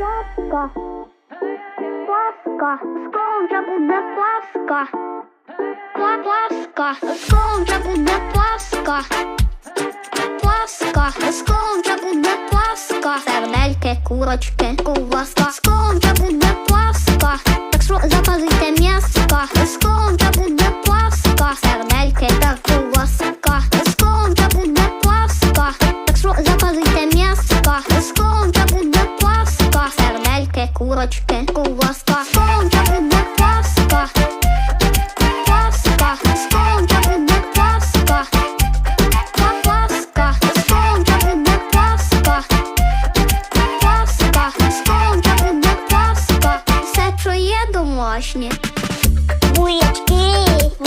Паска. Паска. Скоро вже буде паска. Пла. Скоро буде паска. Паска. Скоро буде паска. Сердельки, курочки, ковбаска. Скоро буде паска. Так що запазуйте м'яска. Скоро курочки, куласка, сконка буде паска, паска, сконка буде паска, паска, сконка буде паска, паска, сконка буде паска, все чує домашнє. Буячки.